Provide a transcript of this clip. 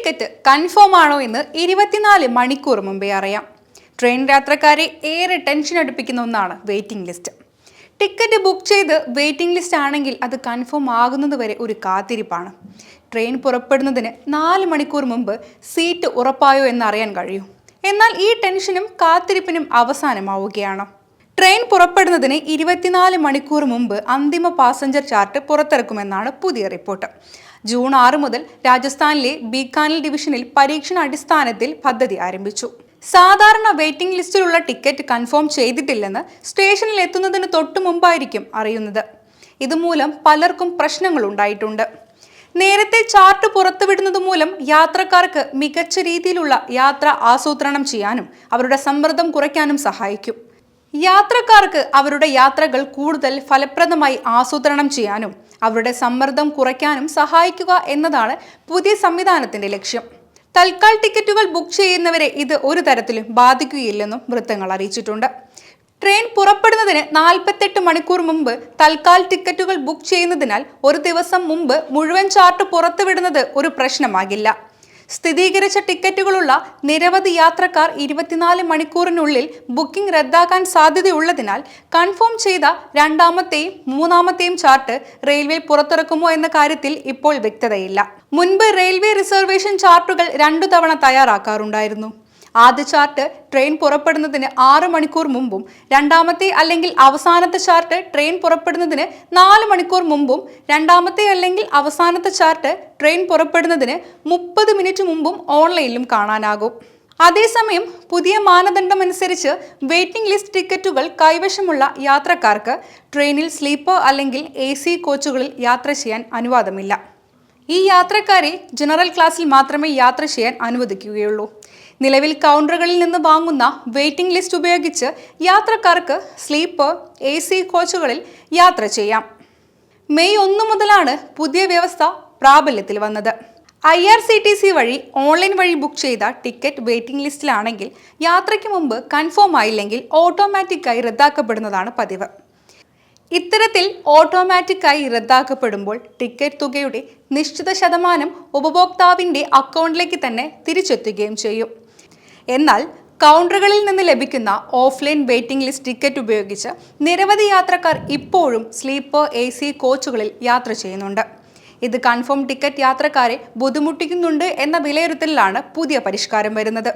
Ticket confirm ആണോ എന്ന് ഇരുപത്തിനാല് മണിക്കൂർ മുമ്പേ അറിയാം. ട്രെയിൻ യാത്രക്കാരെ ഏറെ ടെൻഷൻ അടുപ്പിക്കുന്ന ഒന്നാണ് വെയിറ്റിംഗ് ലിസ്റ്റ് ടിക്കറ്റ് ബുക്ക് ചെയ്ത് വെയിറ്റിംഗ് ലിസ്റ്റ് ആണെങ്കിൽ അത് കൺഫേം ആകുന്നത് വരെ ഒരു കാത്തിരിപ്പാണ്. ട്രെയിൻ പുറപ്പെടുന്നതിന് നാല് മണിക്കൂർ മുമ്പ് സീറ്റ് ഉറപ്പായോ എന്നറിയാൻ കഴിയും. എന്നാൽ ഈ ടെൻഷനും കാത്തിരിപ്പിനും അവസാനമാവുകയാണ്. ട്രെയിൻ പുറപ്പെടുന്നതിന് ഇരുപത്തിനാല് മണിക്കൂർ മുമ്പ് അന്തിമ പാസഞ്ചർ ചാർട്ട് പുറത്തിറക്കുമെന്നാണ് പുതിയ റിപ്പോർട്ട്. ജൂൺ ആറ് മുതൽ രാജസ്ഥാനിലെ ബീക്കാനിൽ ഡിവിഷനിൽ പരീക്ഷണാടിസ്ഥാനത്തിൽ പദ്ധതി ആരംഭിച്ചു. സാധാരണ വെയിറ്റിംഗ് ലിസ്റ്റിലുള്ള ടിക്കറ്റ് കൺഫേം ചെയ്തിട്ടില്ലെന്ന് സ്റ്റേഷനിൽ എത്തുന്നതിന് തൊട്ടു മുമ്പായിരിക്കും അറിയുന്നത്. ഇതുമൂലം പലർക്കും പ്രശ്നങ്ങൾ ഉണ്ടായിട്ടുണ്ട്. നേരത്തെ ചാർട്ട് പുറത്തുവിടുന്നത് മൂലം യാത്രക്കാർക്ക് മികച്ച രീതിയിലുള്ള യാത്ര ആസൂത്രണം ചെയ്യാനും അവരുടെ സമ്മർദ്ദം കുറയ്ക്കാനും സഹായിക്കും. യാത്രക്കാർക്ക് അവരുടെ യാത്രകൾ കൂടുതൽ ഫലപ്രദമായി ആസൂത്രണം ചെയ്യാനും അവരുടെ സമ്മർദ്ദം കുറയ്ക്കാനും സഹായിക്കുക എന്നതാണ് പുതിയ സംവിധാനത്തിന്റെ ലക്ഷ്യം. തൽക്കാൽ ടിക്കറ്റുകൾ ബുക്ക് ചെയ്യുന്നവരെ ഇത് ഒരു തരത്തിലും ബാധിക്കുകയില്ലെന്നും വൃത്തങ്ങൾ അറിയിച്ചിട്ടുണ്ട്. ട്രെയിൻ പുറപ്പെടുന്നതിന് നാൽപ്പത്തെട്ട് മണിക്കൂർ മുമ്പ് തൽക്കാൽ ടിക്കറ്റുകൾ ബുക്ക് ചെയ്യുന്നതിനാൽ ഒരു ദിവസം മുമ്പ് മുഴുവൻ ചാർട്ട് പുറത്തുവിടുന്നത് ഒരു പ്രശ്നമാകില്ല. സ്ഥിരീകരിച്ച ടിക്കറ്റുകളുള്ള നിരവധി യാത്രക്കാർ ഇരുപത്തിനാല് മണിക്കൂറിനുള്ളിൽ ബുക്കിംഗ് റദ്ദാക്കാൻ സാധ്യതയുള്ളതിനാൽ കൺഫേം ചെയ്ത രണ്ടാമത്തെയും മൂന്നാമത്തെയും ചാർട്ട് റെയിൽവേ പുറത്തിറക്കുമോ എന്ന കാര്യത്തിൽ ഇപ്പോൾ വ്യക്തതയില്ല. മുൻപ് റെയിൽവേ റിസർവേഷൻ ചാർട്ടുകൾ രണ്ടു തവണ തയ്യാറാക്കാറുണ്ടായിരുന്നു. ആദ്യ ചാർട്ട് ട്രെയിൻ പുറപ്പെടുന്നതിന് ആറ് മണിക്കൂർ മുമ്പും രണ്ടാമത്തെ അല്ലെങ്കിൽ അവസാനത്തെ ചാർട്ട് ട്രെയിൻ പുറപ്പെടുന്നതിന് നാല് മണിക്കൂർ മുമ്പും രണ്ടാമത്തെ അല്ലെങ്കിൽ അവസാനത്തെ ചാർട്ട് ട്രെയിൻ പുറപ്പെടുന്നതിന് മുപ്പത് മിനിറ്റ് മുമ്പും ഓൺലൈനിലും കാണാനാകും. അതേസമയം പുതിയ മാനദണ്ഡമനുസരിച്ച് വെയിറ്റിംഗ് ലിസ്റ്റ് ടിക്കറ്റുകൾ കൈവശമുള്ള യാത്രക്കാർക്ക് ട്രെയിനിൽ സ്ലീപ്പർ അല്ലെങ്കിൽ എ കോച്ചുകളിൽ യാത്ര ചെയ്യാൻ അനുവാദമില്ല. ഈ യാത്രക്കാരെ ജനറൽ ക്ലാസ്സിൽ മാത്രമേ യാത്ര ചെയ്യാൻ അനുവദിക്കുകയുള്ളൂ. നിലവിൽ കൗണ്ടറുകളിൽ നിന്ന് വാങ്ങുന്ന വെയിറ്റിംഗ് ലിസ്റ്റ് ഉപയോഗിച്ച് യാത്രക്കാർക്ക് സ്ലീപ്പർ എ സി കോച്ചുകളിൽ യാത്ര ചെയ്യാം. മെയ് ഒന്ന് മുതലാണ് പുതിയ വ്യവസ്ഥ പ്രാബല്യത്തിൽ വന്നത്. I R C T C വഴി ഓൺലൈൻ വഴി ബുക്ക് ചെയ്ത ടിക്കറ്റ് വെയിറ്റിംഗ് ലിസ്റ്റിലാണെങ്കിൽ യാത്രയ്ക്ക് മുമ്പ് കൺഫേം ആയില്ലെങ്കിൽ ഓട്ടോമാറ്റിക്കായി റദ്ദാക്കപ്പെടുന്നതാണ് പതിവ്. ഇത്തരത്തിൽ ഓട്ടോമാറ്റിക്കായി റദ്ദാക്കപ്പെടുമ്പോൾ ടിക്കറ്റ് തുകയുടെ നിശ്ചിത ശതമാനം ഉപഭോക്താവിന്റെ അക്കൗണ്ടിലേക്ക് തന്നെ തിരിച്ചെത്തുകയും ചെയ്യും. എന്നാൽ കൗണ്ടറുകളിൽ നിന്ന് ലഭിക്കുന്ന ഓഫ്ലൈൻ വെയിറ്റിംഗ് ലിസ്റ്റ് ടിക്കറ്റ് ഉപയോഗിച്ച് നിരവധി യാത്രക്കാർ ഇപ്പോഴും സ്ലീപ്പർ എ സി കോച്ചുകളിൽ യാത്ര ചെയ്യുന്നുണ്ട്. ഇത് കൺഫേം ടിക്കറ്റ് യാത്രക്കാരെ ബുദ്ധിമുട്ടിക്കുന്നുണ്ട് എന്ന വിലയിരുത്തലിലാണ് പുതിയ പരിഷ്കാരം വരുന്നത്.